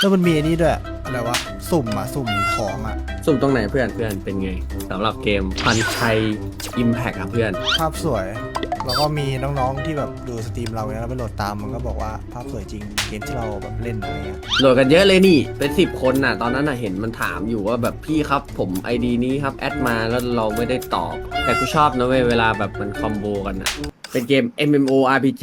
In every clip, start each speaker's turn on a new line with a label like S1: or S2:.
S1: แล้วมันมีอันนี้ด้วย อะไรวะ สุ่มอะสุ่มของอะ
S2: สุ่มตรงไหนเพื่อนเพื่อนเป็นไงสำหรับเกมพันชัยอิมแพกครับเพื่อน
S1: ภาพสวย แล้วก็มีน้องๆที่แบบดูสตรีมเราเนี่ยแล้วไปโหลดตามมันก็บอกว่าภาพสวยจริงเกมที่เราแบบเล่นอะไรเงี้ย
S2: โหลดกันเยอะเลยนี่เป็นสิบคนน่ะ ตอนนั้นน่ะเห็นมันถามอยู่ว่าแบบพี่ครับผมไอดีนี้ครับแอดมาแล้วเราไม่ได้ตอบ แต่กูชอบนะเว้ยเวลาแบบมันคอมโบกันน่ะเป็นเกม MMORPG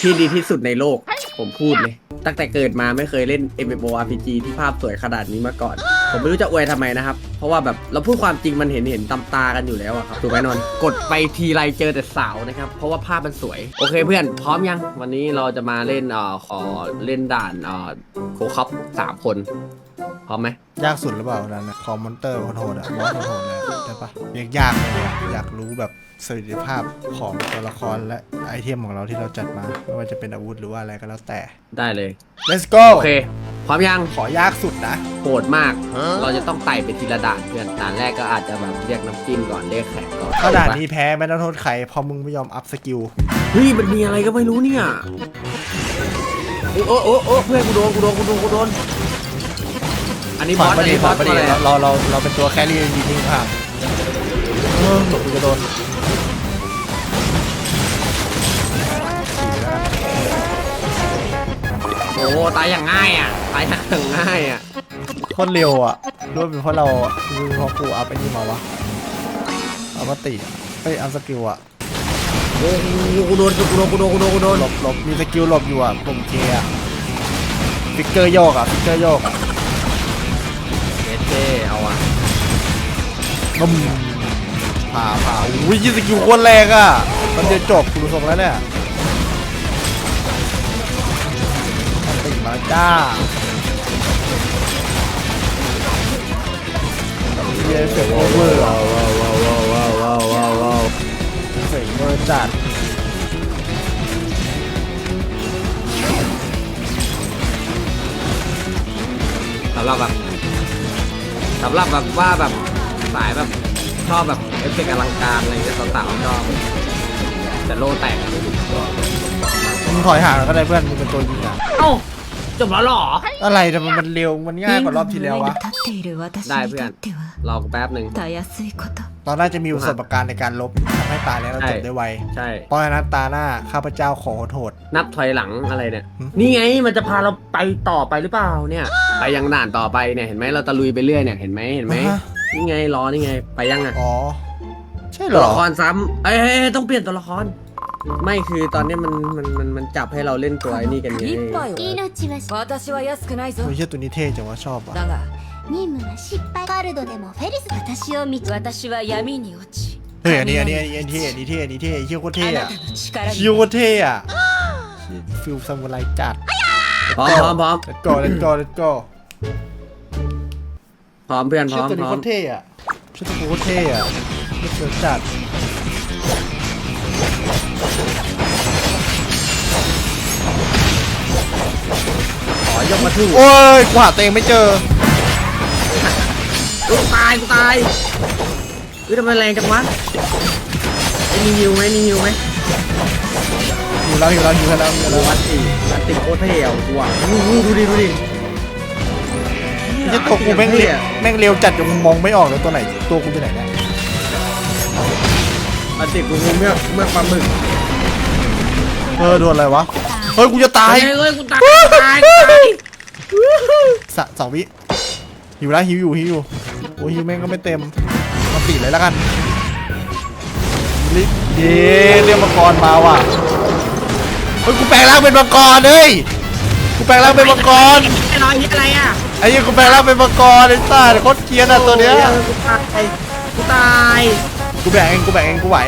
S2: ที่ดีที่สุดในโลก ผมพูดเลย ตั้งแต่เกิดมาไม่เคยเล่น MMORPG ที่ภาพสวยขนาดนี้มาก่อน ผมไม่รู้จะอวยทำไมนะครับ เพราะว่าแบบเราพูดความจริงมันเห็นเห็นตำตากันอยู่แล้วอะครับถูกไหมนนท์กดไปทีไรเจอแต่สาวนะครับ เพราะว่าภาพมันสวย โอเคเพื่อนพร้อมยัง วันนี้เราจะมาเล่นเอ่อขอเล่นด่านเอ่อโคคัพสามคน พร้อมไหม
S1: ยากสุดหรือเปล่านั้นนะคอมมอนเตอร์โหดๆอะบอสโหดๆเลย ได้ปะยากยากเลยอะอยากรู้แบบสถิติภาพของตัวละครและไอเทมของเราที่เราจัดมาไม่ว่าจะเป็นอาวุธหรือว่าอะไรก็แล้วแต่
S2: ได้เลย
S1: let's go
S2: โอเคพร้อมยัง
S1: ขอยากสุดนะ
S2: โหดมาก เราจะต้องไต่ไปทีละด่านเพื่อนด่านแรกก็อาจจะแบบเรียกน้ำจิ้มก่อนเรียกแขกก่อน
S1: ถ้าด่านนี้แพ้ไม่ต้องโทษใครเพราะมึงไม่ยอมอัพสกิล
S2: เฮ้ยมันมีอะไรก็ไม่รู้เนี่ยโอ้โอ้โอ้โอ้เพื่อนกูโดนกูโดนกูโดนกูโดนอันนี้บ
S1: ผ่า
S2: อนส
S1: มา
S2: อัน
S1: ดี
S2: นี้บ
S1: ผ่า
S2: อนส
S1: มาดี
S2: มาเลย
S1: เราเราเราเป็นตัวแครี่ยิงทิ้งผ่าน เออหลบกูจะโดน
S2: โอ้ตายอย่างง่ายอะตายอย่างง่ายอะ
S1: โคตรเร็วอะรู้ว่าเป็นเพราะเรารู้เพราะกูอัพไอ้นี่มาวะเอามาติเอ้ยอัพสกิลอะ
S2: โอ้โหกูโดนกูโดนกูโดนกูโดนกูโดน
S1: หลบหลบมีสกิลหลบอยู่อะปุ่มเคอะฟิกเกอร์โยกอะฟิกเกอร์โยกอะ
S2: เอเจเอาอะ
S1: บึ้มผ่าผ่าอุ้ยยี่สกิลโคตรแรงอะ มันจะจบกูดูทรงแล้วเนี่ยอันติมาจ้าเย้เฟกโอเวอร์
S2: ว้าวว้าวว้าวว้าวว้าวว้าวว้าว
S1: เฟกเวอร์จัด
S2: สำหรับแบบสำหรับแบบว่าแบบสายแบบ ชอบแบบเอฟเฟกต์อลังการอะไรเงี้ยสาวๆชอบแต่โลแตกอะ
S1: มึงถอยห่างก็ได้เพื่อนมึงเป็นตัวยิงอ่ะ
S2: เอ้าจบแล้วเหรอ
S1: อะไรทำไมมันเร็วมันง่ายกว่ารอบที่แล้ววะ
S3: 立っている私に
S2: だいぶやん
S3: とっては
S2: รอกูแป๊บหนึ่ง
S3: たやすいこと
S1: ตอนแรกจะมีประสบการณ์ในการลบทำให้ตายแล้วเราจบได้ไว
S2: ใช่
S1: เพราะฉะนั้นตาหน้าข้าพเจ้าขอโทษ
S2: นับถอยหลังอะไรเนี่ย
S1: หืม
S2: นี่ไงมันจะพาเราไปต่อไปหรือเปล่าเนี่ย ไปยังด่านต่อไปเนี่ยเห็นไหมเราตะลุยไปเรื่อยเนี่ยเห็นไหมเห็นไหม
S1: อ่าฮะ
S2: นี่ไงรอนี่ไงไปยังอ่ะ
S1: อ๋อ ใช่เหร
S2: ตัว
S1: อ
S2: ละครซ้ำเอ้ยเอ้ยเอ้ยต้องเปลี่ยนตัวละคร ไม่คือตอนนี้มันมันมันมันจับให้เราเล่นตัวไอ้นี่กันไง
S3: 一杯
S4: 命はし
S3: 私は安くないぞ
S1: โอ้ยเชี่ยตัวนี้เท่จังวะชอบอ่ะ
S3: だが
S4: 任務は失敗カルドでもフェリス私を見つ
S3: 私は闇に落ち
S1: เฮ้ยอันนี้อันนี้อันนี้อันนี้เท่อันนี้เท่อันนี้เท่เชี่ยโคตรเท่
S3: あな
S1: อะ
S3: たの力
S1: เชี่ย
S3: に
S1: โคตรเท่อะฟิลซามูไรจัด
S2: พร้อมพร้อมพร้อม
S1: let's go let's go let's go
S2: พร้อมเพื่อนพ
S1: เชี่
S2: ร้
S1: ย
S2: อม
S1: ตัว
S2: พ
S1: นี้
S2: ร้อ
S1: โค
S2: ม
S1: ตรเท่อะเชี่ยตัวนี้โคตรเท่อะเชี่ยเสือจัด
S2: ขอยกมาถูก
S1: โอ้ยกูหาตัวเองไม่เจอ
S2: กูตายกูตายเฮ้ยทำไมแรงจังวะไอ้นี่ฮิวไหมนี่ฮิวไหม
S1: อยู่แล้วอยู่แล้วอยู่แล้วอยู่
S2: โอ้
S1: แล้ว
S2: วัดตีวัดตีโคตรเท่อะกูอะอู้หูดูดิดูดิ
S1: เชี่ยตัวกูแม่งเร็วแม่งเร็วจัดจนมองไม่ออกเลยตัวไหน ตัวกูอยู่ไหนเนี่ย
S2: วัดตีกูเมื่อเมื่อปลาหมึก
S1: เออโดนอะไรวะเฮ้ยกูจะตาย
S2: เฮ้ยเฮ้ยกูตายกูตายกูตาย
S1: สะสองวิหิวแล้วหิวอยู่หิวอยู่โอ้ยหิวแม่งก็ไม่เต็มมาปิดเลยแล้วกันลิเย้เรียกมังกรมาว่ะเฮ้ยกูแปลงร่างเป็นมังกรเฮ้ยกูแปลงร่างเป็นมังกร
S2: ไอ้รอยนี่อะไรอะ
S1: ไอ้ยังกูแปลงร่างเป็นมังกรไอ้สัตวโคตรเกียนอะตัวเนี้ย
S2: กูตายกูตาย
S1: กูแบ่งเองกูแบ่งเองกูไหว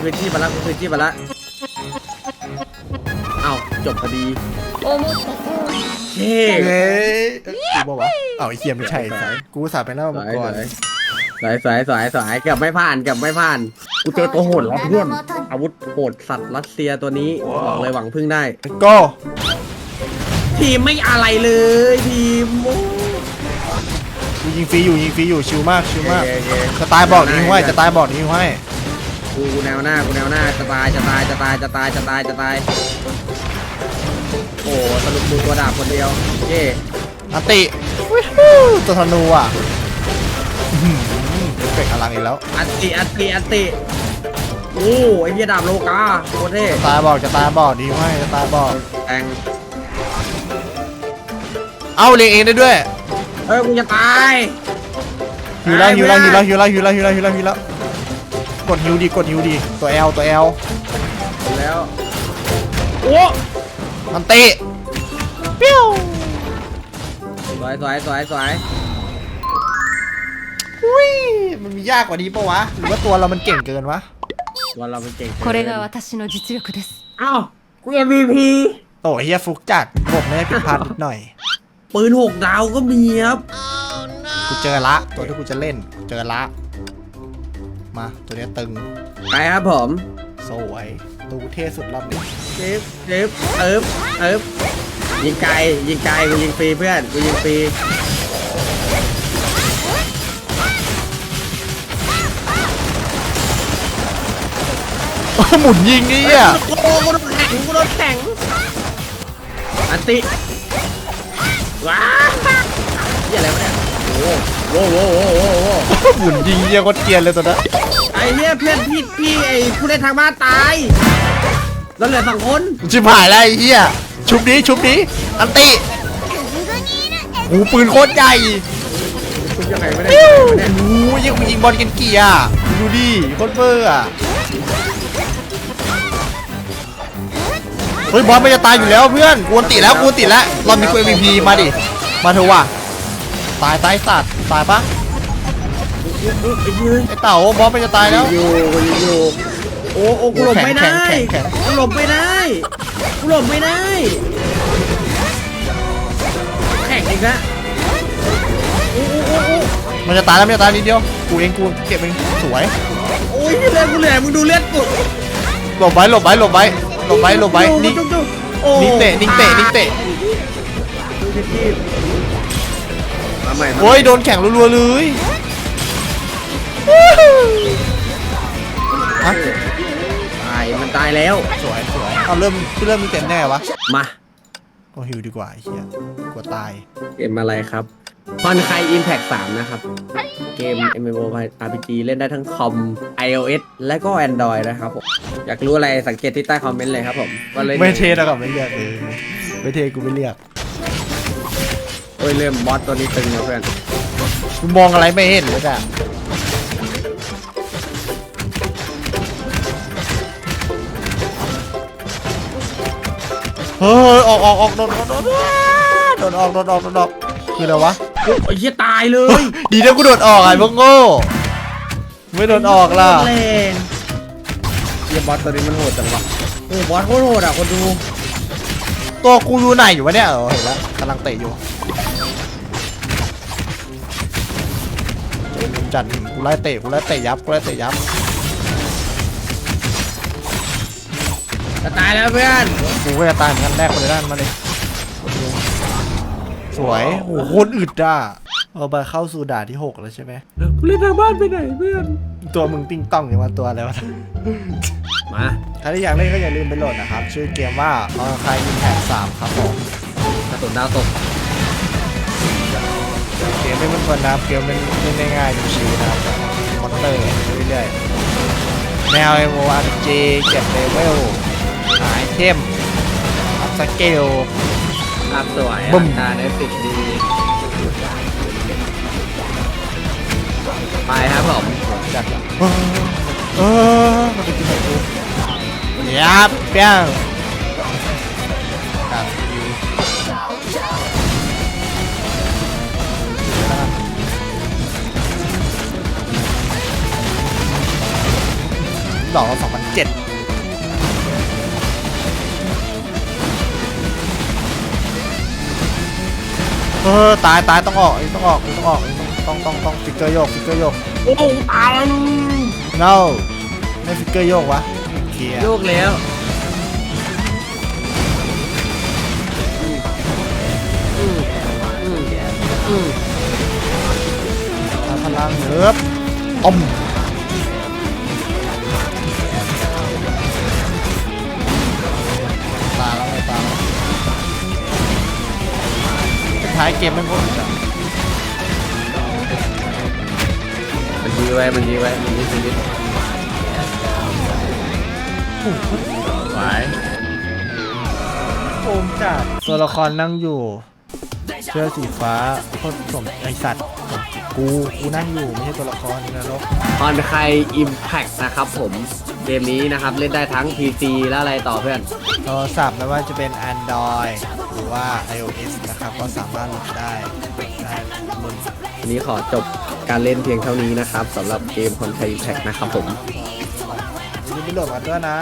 S2: พื้นที่มาละพื้นที่มาละเอาจบพอดี
S4: โอ้โห
S2: เฮ้
S1: ยกูบอกว่าเอาไอ้เคียนไม่ใช่ไอ้สายกูสาเป็นร่างเป็นมังกร
S2: สายสายสายสายเกือบไม่ผ่านเกือบไม่ผ่านกูเจอตัวโหดแล้วเพื่อนอาวุธโหดสัตว์รัสเซียตัวนี้บอกเลยหวังพึ่งได้
S1: ก็
S2: ทีมไม่อะไรเลยทีมโอ้
S1: กูยิงฟรีอยู่ยิงฟรีอยู่ชิวมากชิวมาก
S2: เย้เย้
S1: จะตายบอกนี้ให้จะตายบอกนี้ให้
S2: กูแนวหน้ากูแนวหน้าจะตายจะตายจะตายจะตายจะตายจะตายโอ้สรุปมือตัวดาบคนเดียวเย่
S1: อันติวิฮูตัวธนูอะอื้อหือเอฟเฟกต์อลังอีกแล้ว
S2: อันติอันติอันติโอ้ไอ้เหี้ยดาบโลกาโคตรเท่
S1: ตาบอกจะตาบอดดีไหมจะตาบอด
S2: แทง
S1: เอาเลี้ยงเองได้ด้วย
S2: เอ้ยกูจะตาย
S1: ฮิวแล้วฮิวแล้วฮิวแล้วฮิวแล้วฮิวแล้วฮิวแล้วฮิวแล้วฮิวแล้วกดฮิวดีกดฮิวดีตัว L ตัว L
S2: แล้วโอ้
S1: มันเตะปิ้ว
S2: สวยสวยสวยสวย
S1: อุ้ยมันมียากกว่านี้ปะวะหรือว่าตัวเรามันเก่งเกินวะ
S2: วันเราเป็นเก่ง
S3: これが私の実力です
S2: อ้าวกู MVP
S1: โอ้เฮียฟุกจัดผมไม่ได้ผิดพลาดนิดหน่อย
S2: ปืนหกดาวก็มีครับ
S1: กูเจอละ ตัวที่กูจะเล่นเจอละ มาตัวเนี้ยตึง
S2: ไปครับผม
S1: สวยตัวกูเท่สุดรอบนี้
S2: เจ็บเจ็บเอิบเอิบยิงไกลยิงไกลกูยิงฟรีเพื่อนกูยิงฟรี
S1: หมุนยิงนี่อะ
S2: โอ้กูโดนแข็งกูโดนแข็งอันติ ว้าเหี้ยอะไรวะเนี่ยโอ้โหโว้โว้โว้โว้โว้
S1: หมุนยิงเยี่ยโคตรเกรียนเลยตัวนั้น
S2: ไอ้เนี่ยเพื่อนพี่พี่ไอ้ผู้เล่นทางบ้านตายแล้วเหลือสองคน
S1: ชิบหายแล้วไอ้เฮียชุบนี้ชุบนี้อันติหูปืนโคตรใหญ่
S2: คุณยังไงไม่ได้
S1: ปิ้ว
S2: ไม่ได้
S1: โอ้ยยังยิงบอลกันเกียร์อะดูดิโคตรเบอร์อะ ฮ้ยบอลมันจะตายอยู่แล้วเพื่อนกวนติแล้วกวนติแล้วรอบนี้กู MVP มาดิมาเถอะว่ะตายตายสัตว์ตายปะ
S2: ไอ้ยืน
S1: ไอ้เต่าบอลมันจะตายแล้ว
S2: อยู่อยู่โอ้โอ้กูหลบไม่ได้
S1: แข็งแข็งแข็ง
S2: กูหลบไม่ได้กูหลบไม่ได้แข่งอีกแล้วโอ้โอ้โอ้โอ้
S1: มันจะตายแล้วมันจะตายนิดเดียวกูเองกูเก็บเองสวย
S2: โอ้ยเลือดกูเหลือมึงดูเลือดกู
S1: หลบไว้หลบไว้หลบไว้ หลบไว้หลบไว้นี่
S2: ดูดูโอ้
S1: นิ่งเตะนิ่งเตะนิ่งเตะ
S2: ดูที่ที่มาใหม่มา
S1: โอ้ยโดนแข่งรัวๆเลยฮะ
S2: ตายมันตายแล้ว
S1: สวยสวยเอาเริ่มเริ่มมีเต็มแน่วะ
S2: มา
S1: ก็ฮิวดีกว่าไอ้เหี้ยกลัวตาย
S2: เกมอะไรครับ ฟอนไค Impact 3 นะครับ เกม MMORPG เล่นได้ทั้งคอม iOS และก็ Android นะครับผม อยากรู้อะไรสังเกตที่ใต้คอมเมนต์เลยครับผมว่าเล่น
S1: ไม่เทแล้วกับไม่เลือกเออไม่เทกูไม่เลือก
S2: โอ้ยเริ่มบอสตัวนี้ตึงนะเพื่อน
S1: กูมองอะไรไม่เห็นเลยอะเฮ้ยออกออกออกโดนโดนโดนโดนออกโดนออกโดนออกคืออะไรวะ
S2: โอ้ยเหี้ยตายเลย
S1: ดีนะกูโดดออกไอ้พวกโง่ไม่โดนออกล่ะ
S2: โคตรแรงเฮียบอสตัวนี้มันโหดจังวะโอ้บอสโคตรโหดอะคนดู
S1: ตัวกูอยู่ไหนอยู่วะเนี่ยเออเห็นแล้วกำลังเตะอยู่จัดกูไล่เตะกูไล่เตะยับกูไล่เตะยับ
S2: จะตายแล้วเพื่อน
S1: กูก็จะตายเหมือนกันแรกคนเลยด้านมาเลย สวย โอ้โหโคตรอึดอะเอาไปเข้าสู่ด่านที่ 6 แล้วใช่ไหม
S2: กูเล่นทางบ้านไปไหนเพื่อน
S1: ตัวมึงติ้งต้องอย่างว่าตัวอะไรวะ
S2: มา
S1: ถ้าที่อยากเล่นก็อย่าลืมไปโหลดนะครับ ชื่อเกมว่าออนคายอินแพคสามครับผม
S2: กระสุนดาวตก
S1: เกมไม่เป็นคนนะครับเกมเป็นเล่นได้ง่ายชิวๆนะครับมอนเตอร์เรื่อยๆแนว MMORPG เก็บเลเวลหาไอเทมอัพสเกล
S2: ภาพสวย
S1: บึ้ม
S2: ตาได้ติดดี ไปครับผม
S1: จัดอะเออเออมันเป็นที่ไหนกูยับเปี้ยงการคิวดอกสองพันเจ็ด เออตายตายต้องออกอันนี้ต้องออกอันนี้ต้องออกต้องต้องต้องต้องฟิกเกอร์โยกฟิกเกอร์โยก
S2: โอ้ตายแล้ว
S1: no ไม่ฟิกเกอร์โยกวะเคลียร์
S2: โยกแล้วอืมอืมอืม
S1: พลังเนือบอมายเกมแม่งโคตรอึดอะ
S2: มันยื้อไว้ มันยื้อไว้ มันยื้อชีวิตไหว
S1: โอมจัดตัวละครนั่งอยู่ เสื้อสีฟ้าโคตรสมไอสัตว์สมกู กูนั่งอยู่ ไม่ใช่ตัวละครนรก
S2: ออนไคอิมแพคนะครับผม เกมนี้นะครับเล่นได้ทั้ง PC และอะไรต่อเพื่อน
S1: โทรศัพท์ไม่ว่าจะเป็น Android หรือว่า iOS นะครับ ก็สามารถโหลดได้ได้บน
S2: วันนี้ขอจบการเล่นเพียงเท่านี้นะครับสำหรับเกมคอนไทอิมแพคนะครับผม
S1: อย่าลืมไปโหลดมาด้วยนะ